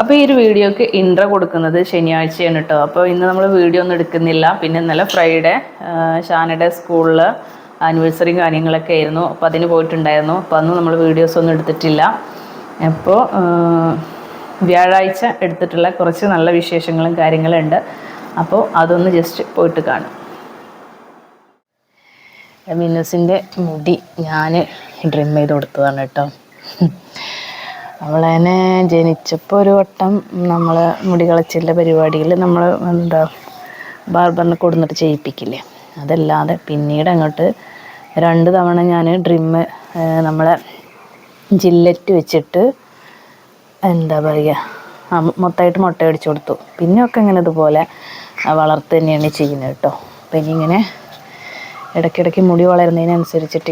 അപ്പോൾ ഈ ഒരു വീഡിയോക്ക് ഇൻട്രോ കൊടുക്കുന്നത് ശനിയാഴ്ചയാണ് കേട്ടോ അപ്പോൾ ഇന്ന് നമ്മൾ വീഡിയോ ഒന്നും എടുക്കുന്നില്ല. പിന്നെ ഇന്നലെ ഫ്രൈഡേ ഷാനയുടെ സ്കൂളിൽ ആനിവേഴ്സറിയും കാര്യങ്ങളൊക്കെ ആയിരുന്നു. അപ്പോൾ അതിന് പോയിട്ടുണ്ടായിരുന്നു. അപ്പോൾ അന്ന് നമ്മൾ വീഡിയോസ് ഒന്നും എടുത്തിട്ടില്ല. അപ്പോൾ വ്യാഴാഴ്ച എടുത്തിട്ടുള്ള കുറച്ച് നല്ല വിശേഷങ്ങളും കാര്യങ്ങളും ഉണ്ട്. അപ്പോൾ അതൊന്ന് ജസ്റ്റ് പോയിട്ട് കാണും. മിന്നസിന്റെ മുടി ഞാൻ ഡ്രിം ചെയ്ത് കൊടുത്തതാണ് കേട്ടോ അവളതിനെ ജനിച്ചപ്പോൾ ഒരു വട്ടം നമ്മൾ മുടി കളച്ചിലെ പരിപാടിയിൽ നമ്മൾ എന്താ ബാർബറിനെ കൊടുന്നിട്ട് ചെയ്യിപ്പിക്കില്ലേ? അതല്ലാതെ പിന്നീട് അങ്ങോട്ട് രണ്ട് തവണ ഞാൻ ഡ്രിമ്മ് നമ്മളെ ജില്ലറ്റ് വെച്ചിട്ട് എന്താ പറയുക മൊത്തമായിട്ട് മുട്ട അടിച്ചു കൊടുത്തു. പിന്നെയൊക്കെ ഇങ്ങനെ ഇതുപോലെ വളർത്ത് തന്നെയാണ് ചെയ്യുന്നത് കേട്ടോ. അപ്പം ഇനിയിങ്ങനെ ഇടയ്ക്കിടയ്ക്ക് മുടി വളരുന്നതിനനുസരിച്ചിട്ട്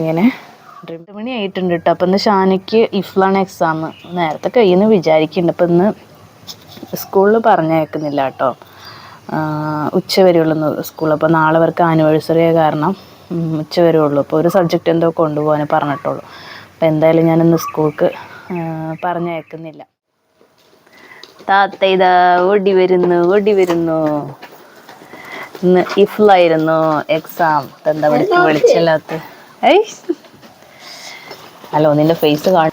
രണ്ട് മണി ആയിട്ടുണ്ട് കേട്ടോ അപ്പം ഇന്ന് ഷാനിക്ക് ഇഫ്ലാണ് എക്സാം നേരത്തെ കഴിയുമെന്ന് വിചാരിക്കുന്നുണ്ട്. അപ്പം ഇന്ന് സ്കൂളിൽ പറഞ്ഞേക്കുന്നില്ല കേട്ടോ ഉച്ച വരെയുള്ളൂ സ്കൂൾ. അപ്പോൾ നാളെ അവർക്ക് ആനിവേഴ്സറി കാരണം ഉച്ച വരെയുള്ളൂ. അപ്പോൾ ഒരു സബ്ജക്റ്റ് എന്തോ കൊണ്ടുപോകാൻ പറഞ്ഞിട്ടുള്ളൂ. അപ്പോൾ എന്തായാലും ഞാനിന്ന് സ്കൂൾക്ക് പറഞ്ഞയക്കുന്നില്ല താത്ത ഇതാ ഓടി വരുന്നു ഓടി വരുന്നു. ഇന്ന് ഇഫ്ലായിരുന്നു എക്സാം എന്താ വിളിച്ച് വിളിച്ചില്ലാത്ത? ഏയ്. ഹലോ നിന്റെ ഫേസ് കാണ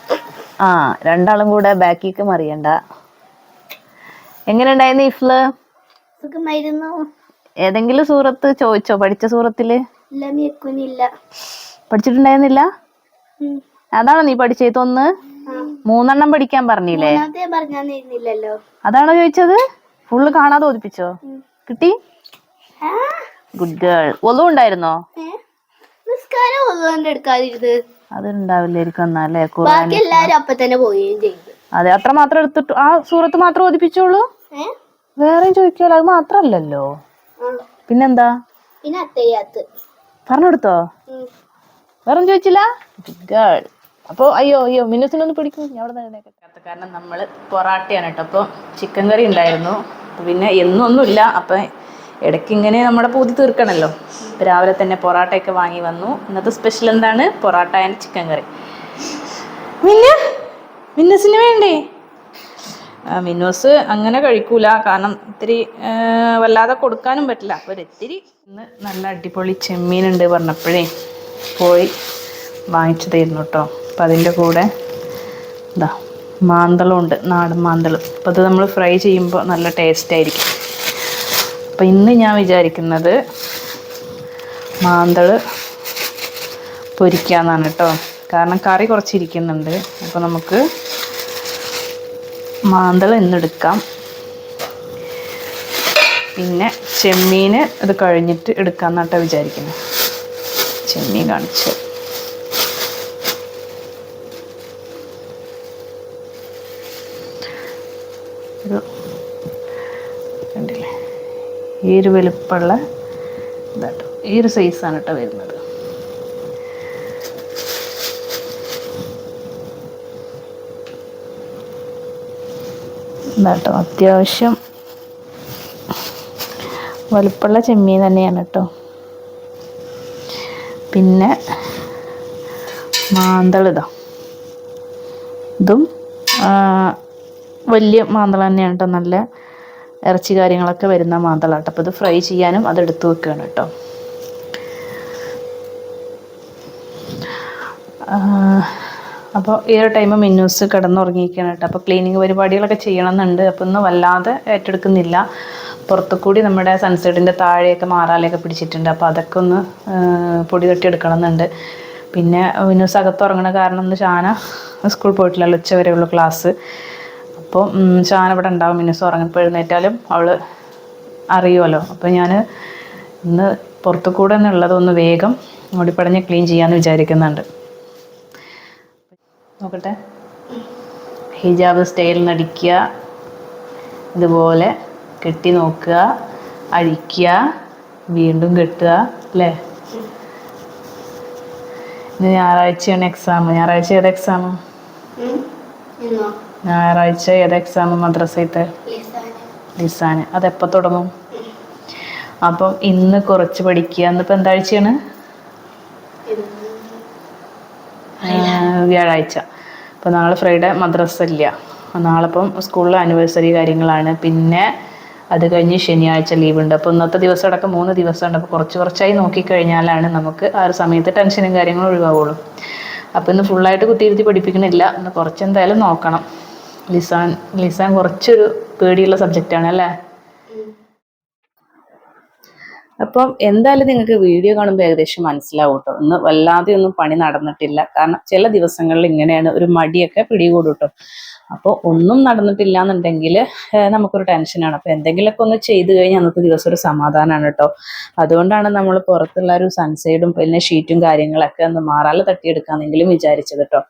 ആ രണ്ടാളും കൂടെ ബാക്കിക്ക് മറിയണ്ട. എങ്ങനെ ഉണ്ടായിരുന്നു ഇഫ്ല് സുഖമായിരുന്നു. ഏതെങ്കിലും സൂറത്ത് ചോദിച്ചോ? പഠിച്ച സൂറത്തിൽ? പഠിച്ചിട്ടുണ്ടായിരുന്നില്ല? അതാണോ നീ പഠിച്ചത് ഒന്ന്? മൂന്നെണ്ണം പഠിക്കാൻ പറഞ്ഞില്ലേ? അതാണോ ചോദിച്ചത്? ഫുള്ള് കാണാതെ ഓതിപ്പിച്ചോ? കിട്ടി? ഗുഡ് ഗേൾ ഒന്നും ഉണ്ടായിരുന്നോ നിസ്കാരം ഒന്നും അതുണ്ടാവില്ലായിരിക്കും എന്നാലേ ബാക്കി എല്ലാരും അപ്പൊ തന്നെ പോവുകയും അതെ അത്ര മാത്രം എടുത്തിട്ട് ആ സൂറത്ത് മാത്രം ഓദിപ്പിച്ചോളൂ വേറെയും ചോദിക്കാലോ അത് മാത്രല്ലല്ലോ പിന്നെന്താ? പിന്നെ അത്തയ്യാത്ത്. പറഞ്ഞു കൊടുത്തോ വേറെ ചോദിച്ചില്ല? ഗേൾ അപ്പോൾ അയ്യോ അയ്യോ മിനുസിനൊന്ന് പിടിക്കും. ഞാൻ അവിടെ കാരണം നമ്മൾ പൊറാട്ടയാണ് കേട്ടോ. അപ്പോൾ ചിക്കൻ കറി ഉണ്ടായിരുന്നു. പിന്നെ എന്നൊന്നുമില്ല. അപ്പം ഇടയ്ക്ക് ഇങ്ങനെ നമ്മുടെ പൂതി തീർക്കണമല്ലോ രാവിലെ തന്നെ പൊറാട്ടയൊക്കെ വാങ്ങി വന്നു. ഇന്നത്തെ സ്പെഷ്യൽ എന്താണ്? Porotta and chicken curry. മിന്ന? മിന്നസിന് വേണ്ടേ? മിന്നൂസ് അങ്ങനെ കഴിക്കൂല. കാരണം ഇത്തിരി വല്ലാതെ കൊടുക്കാനും പറ്റില്ല. അപ്പോൾ ഒരിത്തിരി ഇന്ന് നല്ല അടിപൊളി ചെമ്മീൻ ചെമ്മീനുണ്ട് പറഞ്ഞപ്പോഴേ പോയി വാങ്ങിച്ചതായിരുന്നു കേട്ടോ. അപ്പം അതിന്റെ കൂടെ ഇതാ മാന്തളം ഉണ്ട് നാടൻ മാന്തളം. അപ്പോൾ അത് നമ്മൾ ഫ്രൈ ചെയ്യുമ്പോൾ നല്ല ടേസ്റ്റ് ആയിരിക്കും. അപ്പം ഇന്ന് ഞാൻ വിചാരിക്കുന്നത് മാന്തൾ പൊരിക്കാന്നാണ് കേട്ടോ. കാരണം കറി കുറച്ചിരിക്കുന്നുണ്ട്. അപ്പോൾ നമുക്ക് മാന്തൾ ഇന്നെടുക്കാം. പിന്നെ ചെമ്മീന് ഇത് കഴിഞ്ഞിട്ട് എടുക്കാമെന്നാട്ടോ വിചാരിക്കുന്നത് ചെമ്മീൻ കാണിച്ചു. ഒരു ഈ ഒരു വലുപ്പുള്ള ഇതാട്ടോ. ഈ ഒരു സൈസാണ് കേട്ടോ വരുന്നത്. ഇതാട്ടോ അത്യാവശ്യം വലുപ്പമുള്ള ചെമ്മീൻ തന്നെയാണ് കേട്ടോ പിന്നെ മാന്തളിതാ ഇതും. വലിയ മാന്തള തന്നെയാണ് കേട്ടോ നല്ല ഇറച്ചി കാര്യങ്ങളൊക്കെ വരുന്ന മാന്തളാട്ടോ. അപ്പോൾ ഇത് ഫ്രൈ ചെയ്യാനും അത് എടുത്തു വെക്കുകയാണ് കേട്ടോ അപ്പോൾ ഈ ഒരു ടൈം മിന്നൂസ് കിടന്നുറങ്ങിയിരിക്കുകയാണ് കേട്ടോ. അപ്പോൾ ക്ലീനിങ് പരിപാടികളൊക്കെ ചെയ്യണമെന്നുണ്ട്. അപ്പോൾ ഒന്നും വല്ലാതെ ഏറ്റെടുക്കുന്നില്ല. പുറത്തു കൂടി നമ്മുടെ സൺസെറ്റിന്റെ താഴെയൊക്കെ മാറാലൊക്കെ പിടിച്ചിട്ടുണ്ട്. അപ്പോൾ അതൊക്കെ ഒന്ന് പൊടി തട്ടി എടുക്കണമെന്നുണ്ട് പിന്നെ മിന്നൂസ് അകത്ത് ഉറങ്ങണ കാരണം ഒന്ന് ഷാന സ്കൂൾ പോയിട്ടില്ലല്ലോ ഉച്ച വരെയുള്ള ക്ലാസ് അപ്പോൾ ഷാൻ ഇവിടെ ഉണ്ടാവും. മിനുസ് ഉറങ്ങിപ്പോൾ എഴുന്നേറ്റാലും അവൾ അറിയുമല്ലോ അപ്പോൾ ഞാൻ ഇന്ന് പുറത്തു കൂടെ എന്നുള്ളതൊന്ന് വേഗം ഓടിപ്പടഞ്ഞ് ക്ലീൻ ചെയ്യാമെന്ന് വിചാരിക്കുന്നുണ്ട്. നോക്കട്ടെ. ഹിജാബ് സ്റ്റൈലിൽ നടിക്കുക ഇതുപോലെ കെട്ടി നോക്കുക. അഴിക്കുക. വീണ്ടും കെട്ടുക. അല്ലേ? ഇന്ന് ഞായറാഴ്ചയാണ് എക്സാം ഞായറാഴ്ച ഏത് എക്സാം ഞായറാഴ്ച ഏത് എക്സാം മദ്രസയത്തെ ലിസാന്. അതെപ്പോൾ തുടങ്ങും? അപ്പം ഇന്ന് കുറച്ച് പഠിക്കുക. ഇന്നിപ്പോൾ എന്താഴ്ചയാണ് വ്യാഴാഴ്ച. അപ്പോൾ നാളെ ഫ്രൈഡേ മദ്രസ ഇല്ല. നാളെ ഇപ്പം സ്കൂളിൽ ആനിവേഴ്സറി കാര്യങ്ങളാണ്. പിന്നെ അത് കഴിഞ്ഞ് ശനിയാഴ്ച ലീവ് ഉണ്ട്. അപ്പോൾ ഇന്നത്തെ ദിവസം അടക്കം മൂന്ന് ദിവസമുണ്ട്. അപ്പോൾ കുറച്ച് കുറച്ചായി നോക്കിക്കഴിഞ്ഞാലാണ് നമുക്ക് ആ ഒരു സമയത്ത് ടെൻഷനും കാര്യങ്ങളും ഒഴിവാവുള്ളൂ. അപ്പോൾ ഇന്ന് ഫുള്ളായിട്ട് കുത്തിയിരുത്തി പഠിപ്പിക്കണില്ല. ഇന്ന് കുറച്ച് എന്തായാലും നോക്കണം. ലിസാൻ ലിസാൻ കുറച്ചൊരു പേടിയുള്ള സബ്ജക്റ്റാണ് അല്ലേ? അപ്പം എന്തായാലും നിങ്ങൾക്ക് വീഡിയോ കാണുമ്പോൾ ഏകദേശം മനസ്സിലാവും കേട്ടോ ഇന്ന് വല്ലാതെ ഒന്നും പണി നടന്നിട്ടില്ല. കാരണം ചില ദിവസങ്ങളിൽ ഇങ്ങനെയാണ് ഒരു മടിയൊക്കെ പിടികൂടും കേട്ടോ അപ്പോൾ ഒന്നും നടന്നിട്ടില്ല എന്നുണ്ടെങ്കിൽ നമുക്കൊരു ടെൻഷനാണ്. അപ്പോൾ എന്തെങ്കിലുമൊക്കെ ഒന്ന് ചെയ്തു കഴിഞ്ഞാൽ അന്നത്തെ ദിവസം ഒരു സമാധാനമാണ് കേട്ടോ. അതുകൊണ്ടാണ് നമ്മൾ പുറത്തുള്ള ഒരു സൺസൈഡും പിന്നെ ഷീറ്റും കാര്യങ്ങളൊക്കെ ഒന്ന് മാറാല തട്ടിയെടുക്കാന്നെങ്കിലും വിചാരിച്ചത് കേട്ടോ.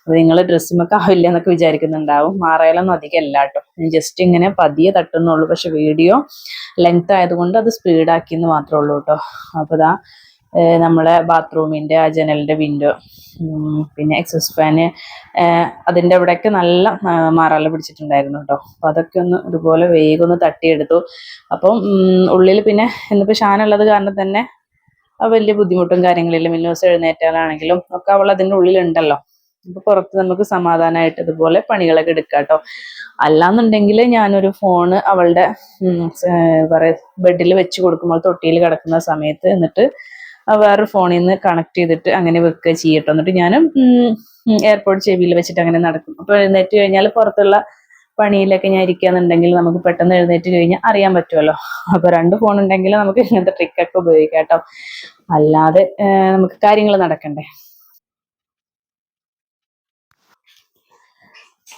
അപ്പോൾ നിങ്ങൾ ഡ്രസ്സിമൊക്കെ ആവില്ല എന്നൊക്കെ വിചാരിക്കുന്നുണ്ടാവും. മാറയാലൊന്നും അധികം അല്ല കേട്ടോ. ജസ്റ്റ് ഇങ്ങനെ പതിയെ തട്ടുന്നുള്ളൂ പക്ഷെ വീഡിയോ ലെങ്ത് ആയതുകൊണ്ട് അത് സ്പീഡാക്കി എന്ന് മാത്രമേ ഉള്ളൂ കേട്ടോ. അപ്പോൾ ഇതാ നമ്മളെ ബാത്റൂമിന്റെ ആ ജനലിന്റെ വിൻഡോ പിന്നെ എക്സസ് ഫാന് അതിന്റെ അവിടെയൊക്കെ നല്ല മാറാല പിടിച്ചിട്ടുണ്ടായിരുന്നു കേട്ടോ. അപ്പം അതൊക്കെ ഒന്ന് ഇതുപോലെ വേഗം ഒന്ന് തട്ടിയെടുത്തു. അപ്പം ഉള്ളിൽ പിന്നെ ഇന്നിപ്പോൾ ഷാനുള്ളത് കാരണം തന്നെ വലിയ ബുദ്ധിമുട്ടും കാര്യങ്ങളില്ല മിന്നൂസ് എഴുന്നേറ്റാലാണെങ്കിലും ഒക്കെ അവൾ അതിന്റെ ഉള്ളിലുണ്ടല്ലോ. അപ്പോൾ പുറത്ത് നമുക്ക് സമാധാനമായിട്ട് ഇതുപോലെ പണികളൊക്കെ എടുക്കാം കേട്ടോ. അല്ലാന്നുണ്ടെങ്കിൽ ഞാനൊരു ഫോണ് അവളുടെ പറയാ ബെഡിൽ വെച്ച് കൊടുക്കുമ്പോൾ തൊട്ടിയിൽ കിടക്കുന്ന സമയത്ത് എന്നിട്ട് വേറൊരു ഫോണിൽ നിന്ന് കണക്ട് ചെയ്തിട്ട് അങ്ങനെ വെക്കുക ചെയ്യട്ടോ. എന്നിട്ട് ഞാൻ എയർപോർട്ട് ചെവിയിൽ വെച്ചിട്ട് അങ്ങനെ നടക്കും. അപ്പോൾ എഴുന്നേറ്റ് കഴിഞ്ഞാൽ പുറത്തുള്ള പണിയിലൊക്കെ ഞാൻ ഇരിക്കുകയെന്നുണ്ടെങ്കിൽ നമുക്ക് പെട്ടെന്ന് എഴുന്നേറ്റ് കഴിഞ്ഞാൽ അറിയാൻ പറ്റുമല്ലോ അപ്പോൾ രണ്ട് ഫോൺ ഉണ്ടെങ്കിൽ നമുക്ക് ഇങ്ങനത്തെ ട്രിക്കൊക്കെ ഉപയോഗിക്കാം കേട്ടോ. അല്ലാതെ നമുക്ക് കാര്യങ്ങൾ നടക്കണ്ടേ.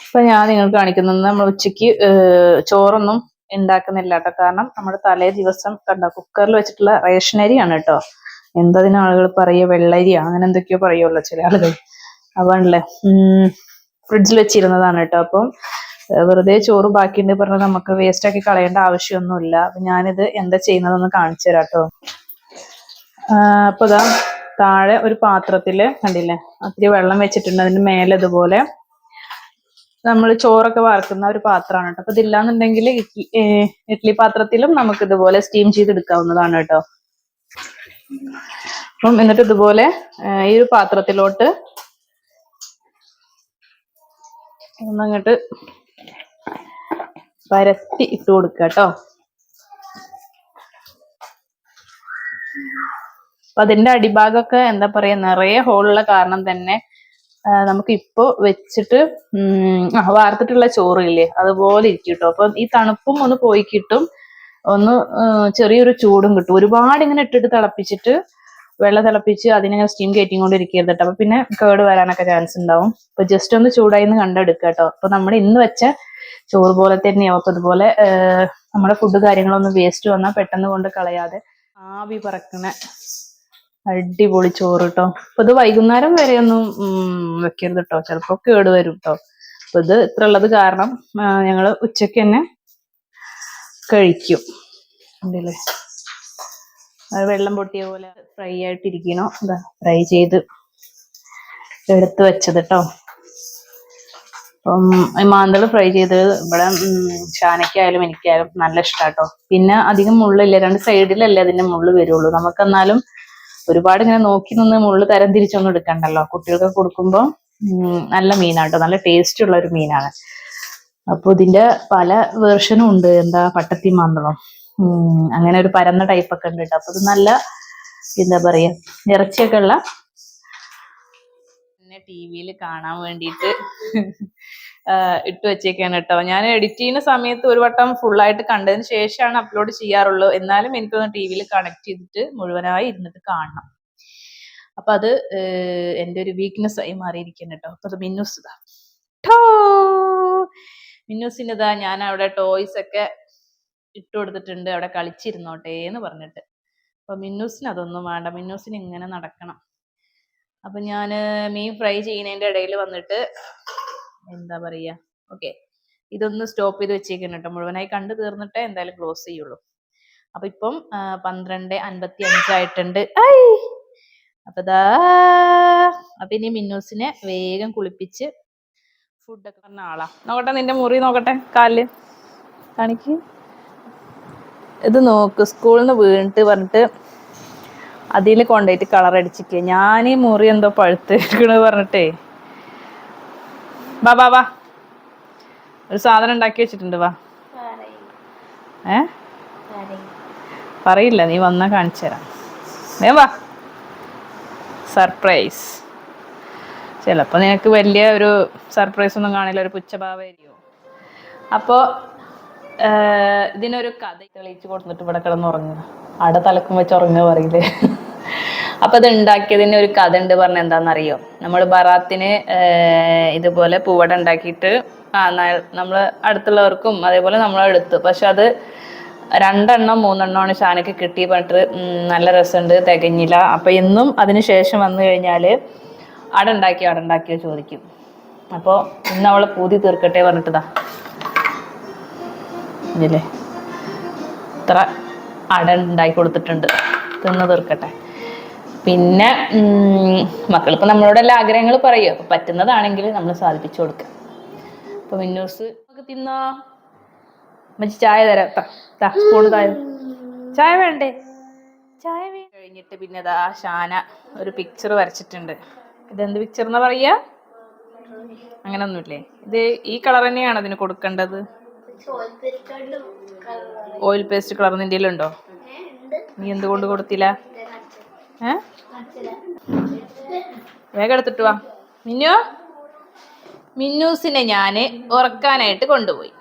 ഇപ്പൊ ഞാൻ നിങ്ങൾക്ക് കാണിക്കുന്നത് നമ്മൾ ഉച്ചയ്ക്ക് ഏഹ്, ചോറൊന്നും ഉണ്ടാക്കുന്നില്ല കേട്ടോ. കാരണം നമ്മുടെ തലേ ദിവസം കണ്ടോ കുക്കറിൽ വെച്ചിട്ടുള്ള റേഷനരിയാണ് കേട്ടോ. എന്തതിന് ആളുകൾ പറയുക വെള്ളരി അങ്ങനെ എന്തൊക്കെയോ പറയുള്ളൂ ചില ആളുകൾ അതാണല്ലേ. ഫ്രിഡ്ജിൽ വെച്ചിരുന്നതാണ് കേട്ടോ. അപ്പം വെറുതെ ചോറ് ബാക്കിയുണ്ട് പറഞ്ഞാൽ നമുക്ക് വേസ്റ്റ് ആക്കി കളയേണ്ട ആവശ്യമൊന്നുമില്ല. അപ്പൊ ഞാനിത് എന്താ ചെയ്യുന്നതെന്ന് കാണിച്ചു തരാം കേട്ടോ. അപ്പൊ ഇതാ താഴെ ഒരു പാത്രത്തിൽ കണ്ടില്ലേ? അത്തിരി വെള്ളം വെച്ചിട്ടുണ്ട്. അതിന്റെ മേലെ ഇതുപോലെ നമ്മൾ ചോറൊക്കെ വാർക്കുന്ന ഒരു പാത്രമാണ് കേട്ടോ. അപ്പൊ ഇതില്ലാന്നുണ്ടെങ്കിൽ ഇഡ്ലി പാത്രത്തിലും നമുക്ക് ഇതുപോലെ സ്റ്റീം ചെയ്തെടുക്കാവുന്നതാണ് കേട്ടോ. അപ്പം എന്നിട്ട് ഇതുപോലെ ഈ ഒരു പാത്രത്തിലോട്ട് ഒന്നങ്ങോട്ട് പരത്തി ഇട്ട് കൊടുക്കുക കേട്ടോ. അപ്പൊ അതിന്റെ അടിഭാഗമൊക്കെ എന്താ പറയാ നിറയെ ഹോളുള്ള കാരണം തന്നെ നമുക്ക് ഇപ്പോ വെച്ചിട്ട് ഉം, വാർത്തിട്ടുള്ള ചോറില്ലേ അതുപോലെ ഇരിക്കും കേട്ടോ. അപ്പൊ ഈ തണുപ്പും ഒന്ന് പോയി കിട്ടും. ഒന്ന് ചെറിയൊരു ചൂടും കിട്ടും. ഒരുപാട് ഇങ്ങനെ ഇട്ടിട്ട് തിളപ്പിച്ചിട്ട് വെള്ളം തിളപ്പിച്ച് അതിനെ സ്റ്റീം കയറ്റിക്കൊണ്ടിരിക്കരുത് കേട്ടോ അപ്പൊ പിന്നെ കേട് വരാനൊക്കെ ചാൻസ് ഉണ്ടാവും. അപ്പൊ ജസ്റ്റ് ഒന്ന് ചൂടായി എന്ന് കണ്ടെടുക്കുക കേട്ടോ അപ്പൊ നമ്മൾ ഇന്ന് വെച്ച ചോറ് പോലെ തന്നെയാവും. അപ്പൊ ഇതുപോലെ നമ്മുടെ ഫുഡ് കാര്യങ്ങളൊന്നും വേസ്റ്റ് വന്നാൽ പെട്ടെന്ന് കൊണ്ട് കളയാതെ ആവി പറക്കണ അടിപൊളി ചോറ് കേട്ടോ അപ്പൊ ഇത് വൈകുന്നേരം വരെ ഒന്നും വെക്കരുത് കേട്ടോ ചിലപ്പോ കേട് വരും കേട്ടോ അപ്പൊ ഇത് ഇത്ര ഉള്ളത് കാരണം ഞങ്ങൾ ഉച്ചയ്ക്ക് തന്നെ കഴിക്കും. ഉണ്ടല്ലേ? വെള്ളം പൊട്ടിയ പോലെ ഫ്രൈ ആയിട്ടിരിക്കണോ. അതാ ഫ്രൈ ചെയ്ത് എടുത്ത് വെച്ചത് കേട്ടോ അപ്പം മാന്തൾ ഫ്രൈ ചെയ്തത് ഇവിടെ ഷാനയ്ക്കായാലും എനിക്കായാലും നല്ല ഇഷ്ടാട്ടോ പിന്നെ അധികം മുള്ളില്ല. രണ്ട് സൈഡിലല്ലേ അതിന്റെ മുള്ള് വരുള്ളൂ. നമുക്കെന്നാലും ഒരുപാട് ഇങ്ങനെ നോക്കി നിന്ന് മുള്ള് തരം തിരിച്ചൊന്നും എടുക്കണ്ടല്ലോ. കുട്ടികൾക്ക് കൊടുക്കുമ്പോൾ നല്ല മീനാട്ടോ നല്ല ടേസ്റ്റ് ഉള്ള ഒരു മീനാണ്. അപ്പൊ ഇതിന്റെ പല വേർഷനും ഉണ്ട്. എന്താ പട്ടത്തി മാന്തളം അങ്ങനെ ഒരു പരന്ന ടൈപ്പ് ഒക്കെ ഉണ്ട് അപ്പൊ ഇത് നല്ല എന്താ പറയാ ഇറച്ചിയൊക്കെ ഉള്ള ടി വിയിൽ കാണാൻ വേണ്ടിയിട്ട് ഇട്ട് വെച്ചേക്കാണ് കേട്ടോ. ഞാൻ എഡിറ്റ് ചെയ്യുന്ന സമയത്ത് ഒരു വട്ടം ഫുള്ളായിട്ട് കണ്ടതിന് ശേഷമാണ് അപ്ലോഡ് ചെയ്യാറുള്ളൂ. എന്നാലും എനിക്കൊന്ന് ടി വിയിൽ കണക്ട് ചെയ്തിട്ട് മുഴുവനായി ഇരുന്നിട്ട് കാണണം. അപ്പൊ അത് എന്റെ ഒരു വീക്ക്നെസ് ആയി മാറിയിരിക്കുന്നു കേട്ടോ. അപ്പൊ അത് മിന്നുസ് ഇതാ. ടോ മിന്നൂസിന് ഇതാ ഞാൻ അവിടെ ടോയ്സ് ഒക്കെ ഇട്ട് കൊടുത്തിട്ടുണ്ട് അവിടെ കളിച്ചിരുന്നോട്ടെ എന്ന് പറഞ്ഞിട്ട്. അപ്പൊ മിന്നൂസിന് അതൊന്നും വേണ്ട മിന്നൂസിന് ഇങ്ങനെ നടക്കണം. അപ്പൊ ഞാൻ മീൻ ഫ്രൈ ചെയ്യുന്നതിന്റെ ഇടയിൽ വന്നിട്ട് എന്താ പറയാ ഓക്കെ ഇതൊന്ന് സ്റ്റോപ്പ് ചെയ്ത് വെച്ചേക്കണം കേട്ടോ മുഴുവനായി കണ്ടു തീർന്നിട്ടേ എന്തായാലും ക്ലോസ് ചെയ്യുള്ളൂ. അപ്പൊ ഇപ്പം പന്ത്രണ്ട് അൻപത്തി അഞ്ചായിട്ടുണ്ട് ദാ അപ്പൊ ഇനി മിന്നൂസിനെ വേഗം കുളിപ്പിച്ച് ഫുഡൊക്കെ പറഞ്ഞ ആളാ. നോക്കട്ടെ നിന്റെ മുറി നോക്കട്ടെ കാലിൽ. കാണിക്ക്. ഇത് നോക്ക് സ്കൂളിൽ നിന്ന് വീണിട്ട് പറഞ്ഞിട്ട് അതിൽ കൊണ്ടുപോയിട്ട് കളർ അടിച്ചിക്കുക ഞാൻ ഈ മുറി എന്തോ പഴുത്ത് എടുക്കണ പറഞ്ഞിട്ടേ. ബാ ബാ ബാ ഒരു സാധനം ഉണ്ടാക്കി വെച്ചിട്ടുണ്ട് വാ. ഏ? പറയില്ല നീ വന്നാ കാണിച്ചു തരാം വേ. വാ സർപ്രൈസ് ചിലപ്പോൾ നിനക്ക് വലിയ ഒരു സർപ്രൈസ് ഒന്നും കാണില്ല ഒരു പുച്ഛഭാവമായിരിക്കും. അപ്പോൾ ഇതിനൊരു കഥ തെളിയിച്ച് കൊടുത്തിട്ട് ഇവിടെ കിടന്നുറങ്ങുക അവിടെ തലക്കും വെച്ച് ഉറങ്ങുക പറയില്ലേ? അപ്പൊ ഇത് ഉണ്ടാക്കിയതിന് ഒരു കഥ ഉണ്ട് പറഞ്ഞ എന്താണെന്നറിയോ? നമ്മൾ ബറാത്തിന് ഇതുപോലെ പൂവട ഉണ്ടാക്കിയിട്ട് നമ്മൾ അടുത്തുള്ളവർക്കും അതേപോലെ നമ്മൾ എടുത്തു. പക്ഷെ അത് രണ്ടെണ്ണം മൂന്നെണ്ണമാണ് ഷാനക്ക് കിട്ടി പറഞ്ഞിട്ട് നല്ല രസമുണ്ട് തികഞ്ഞില്ല. അപ്പൊ എന്നും അതിന് ശേഷം വന്നു കഴിഞ്ഞാൽ അട ഉണ്ടാക്കിയോ അട ഉണ്ടാക്കിയോ ചോദിക്കും. അപ്പോൾ ഇന്ന് അവളെ പൂതി തീർക്കട്ടെ പറഞ്ഞിട്ടതാ ഇല്ലേ? ഇത്ര അട ഉണ്ടാക്കി കൊടുത്തിട്ടുണ്ട്. തിന്ന് തീർക്കട്ടെ. പിന്നെ മക്കളിപ്പോൾ നമ്മളോട് എല്ലാ ആഗ്രഹങ്ങൾ പറയുമോ അപ്പോൾ പറ്റുന്നതാണെങ്കിൽ നമ്മൾ സാധിപ്പിച്ചു കൊടുക്കുക അപ്പോൾ മിന്നൂസ് തിന്നോ? മച്ചി ചായ തരാം. സ്പൂൺ ചായ ചായ വേണ്ടേ? ചായ കഴിഞ്ഞിട്ട് പിന്നെ ദാ ഷാന ഒരു പിക്ചർ വരച്ചിട്ടുണ്ട്. ഇതെന്ത് പിക്ചർ എന്നാ പറയാ? അങ്ങനൊന്നുമില്ലേ ഇത് ഈ കളർ തന്നെയാണ് അതിന് കൊടുക്കേണ്ടത്? ഓയിൽ പേസ്റ്റ് കളർ നിന്റെ ഉണ്ടോ നീ എന്തുകൊണ്ട് കൊടുത്തില്ല? ഏ? വേഗം എടുത്തിട്ട് വാ. മിന്നു? മിന്നൂസിനെ ഞാൻ ഉറക്കാനായിട്ട് കൊണ്ടുപോയി.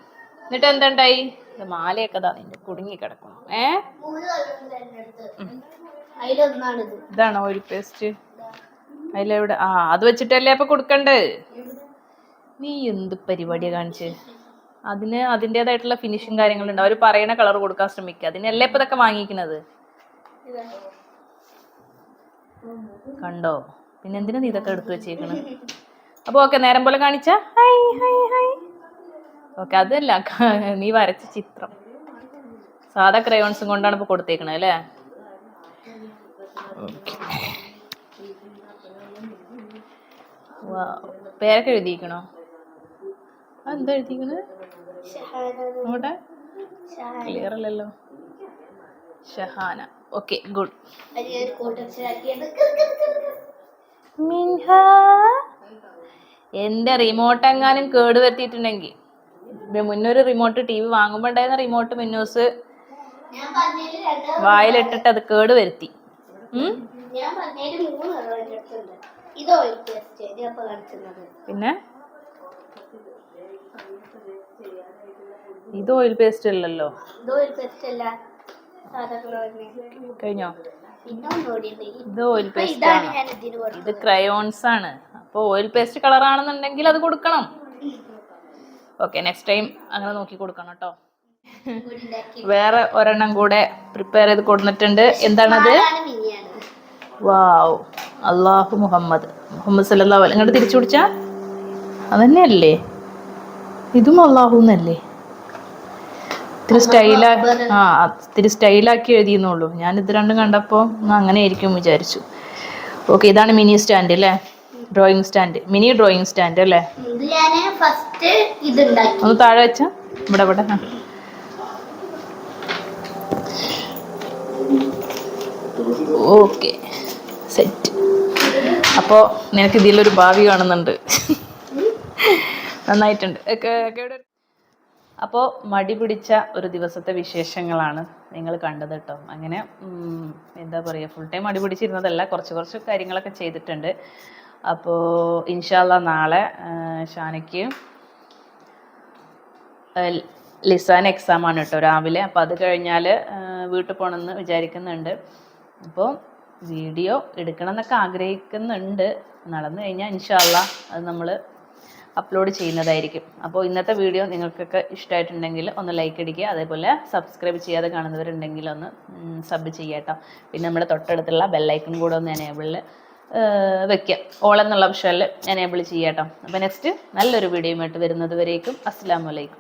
എന്നിട്ട് എന്തുണ്ടായി? ഇത് മാലയൊക്കെ താ നിന്റെ കുടുങ്ങി കിടക്കണം ഏ? ഇതാണോ കളറുണ്ട് എന്റെ അടുത്ത് അതിലൊന്നാണിത്. ഇതാണ് ഓയിൽ പേസ്റ്റ് അതിലെവിടെ ആ അത് വെച്ചിട്ടല്ലേ അപ്പൊ കൊടുക്കണ്ടേ? നീ എന്ത് പരിപാടിയാ കാണിച്ച്? അതിന് അതിന്റെതായിട്ടുള്ള ഫിനിഷിങ് കാര്യങ്ങളുണ്ട്. അവർ പറയുന്ന കളർ കൊടുക്കാൻ ശ്രമിക്കുക അതിനല്ലേ ഇപ്പൊ ഇതൊക്കെ വാങ്ങിക്കുന്നത്? കണ്ടോ? പിന്നെ എന്തിനാ നീ ഇതൊക്കെ എടുത്തു വെച്ചേക്കണ്? അപ്പൊ ഓക്കെ നേരം പോലെ കാണിച്ച. ഹൈ ഹൈ ഹൈ ഓക്കെ അതല്ല നീ വരച്ച ചിത്രം. സാധാ ക്രയോൺസും കൊണ്ടാണ് ഇപ്പൊ കൊടുത്തേക്കണേ അല്ലേ? പേരൊക്കെ എഴുതിയിരിക്കണോ? എന്താ എഴുതിയിരിക്കണത് നോട്ടെ ക്ലിയർ അല്ലല്ലോ. ഷഹാന. Okay good Minha. എന്റെ റിമോട്ട് എങ്ങാനും കേട് വരുത്തിയിട്ടുണ്ടെങ്കിൽ മുന്നൊരു റിമോട്ട് ടി വി വാങ്ങുമ്പോൾ ഉണ്ടായിരുന്ന റിമോട്ട് മിന്നൂസ് വായിലിട്ടിട്ട് അത് കേട് വരുത്തി ഉം? ഇത് പിന്നെ? ഇത് ഓയിൽ പേസ്റ്റ് അല്ലല്ലോ. കഴിഞ്ഞോ? ഇത് ഓയിൽ പേസ്റ്റ് ആണ്. ഇത് ക്രയോൺസ് ആണ്. അപ്പോൾ ഓയിൽ പേസ്റ്റ് കളർ ആണെന്നുണ്ടെങ്കിൽ അത് കൊടുക്കണം. ഓക്കെ നെക്സ്റ്റ് ടൈം അങ്ങനെ നോക്കി കൊടുക്കണം കേട്ടോ വേറെ ഒരെണ്ണം കൂടെ പ്രിപ്പയർ ചെയ്ത് കൊടുത്തിട്ടുണ്ട്. എന്താണത്? വാവ് അള്ളാഹു മുഹമ്മദ്. മുഹമ്മദ് സല്ലാ അലൈഹി ഇങ്ങോട്ട് തിരിച്ചു പിടിച്ച? അതന്നെയല്ലേ? ഇതും അള്ളാഹു എന്നല്ലേ ഇത്തിരി സ്റ്റൈലാ ആ ഇത്തിരി സ്റ്റൈലാക്കി എഴുതിയെന്നുള്ളൂ ഞാൻ ഇത് രണ്ടും കണ്ടപ്പോൾ അങ്ങനെ ആയിരിക്കും വിചാരിച്ചു. ഓക്കെ ഇതാണ് മിനി സ്റ്റാൻഡ് അല്ലേ? Drawing stand mini drawing stand അല്ലേ? ഫസ്റ്റ് ഒന്ന് താഴെ വെച്ച? ഇവിടെ ഇവിടെ. ഓക്കെ. സെറ്റ് അപ്പോൾ നിനക്ക് ഇതിലൊരു ഭാവി കാണുന്നുണ്ട്. നന്നായിട്ടുണ്ട്. അപ്പോൾ മടി പിടിച്ച ഒരു ദിവസത്തെ വിശേഷങ്ങളാണ് നിങ്ങൾ കണ്ടത് കേട്ടോ. അങ്ങനെ എന്താ പറയുക ഫുൾ ടൈം മടി പിടിച്ചിരുന്നതല്ല കുറച്ച് കുറച്ച് കാര്യങ്ങളൊക്കെ ചെയ്തിട്ടുണ്ട്. അപ്പോൾ ഇൻഷാല്ല നാളെ ഷാനയ്ക്ക് ലിസാൻ എക്സാമാണ് കേട്ടോ രാവിലെ. അപ്പോൾ അത് കഴിഞ്ഞാൽ വീട്ടിൽ പോകണമെന്ന് വിചാരിക്കുന്നുണ്ട്. അപ്പോൾ വീഡിയോ എടുക്കണം എന്നൊക്കെ ആഗ്രഹിക്കുന്നുണ്ട്. നടന്നു കഴിഞ്ഞാൽ ഇൻഷാല്ല അത് നമ്മൾ അപ്ലോഡ് ചെയ്യുന്നതായിരിക്കും. അപ്പോൾ ഇന്നത്തെ വീഡിയോ നിങ്ങൾക്കൊക്കെ ഇഷ്ടമായിട്ടുണ്ടെങ്കിൽ ഒന്ന് ലൈക്ക് അടിക്കുക അതേപോലെ സബ്സ്ക്രൈബ് ചെയ്യാതെ കാണുന്നവരുണ്ടെങ്കിൽ ഒന്ന് സബ് ചെയ്യാട്ടോ പിന്നെ നമ്മുടെ തൊട്ടടുത്തുള്ള ബെല്ലൈക്കൺ കൂടെ ഒന്ന് എനേബിളിൽ വെക്കുക. ഓൾ എന്നുള്ള ഓപ്ഷനിൽ എനേബിൾ ചെയ്യാട്ടോ അപ്പോൾ നെക്സ്റ്റ് നല്ലൊരു വീഡിയോയുമായിട്ട് വരുന്നത് വരേക്കും. അസ്സാം വലൈക്കും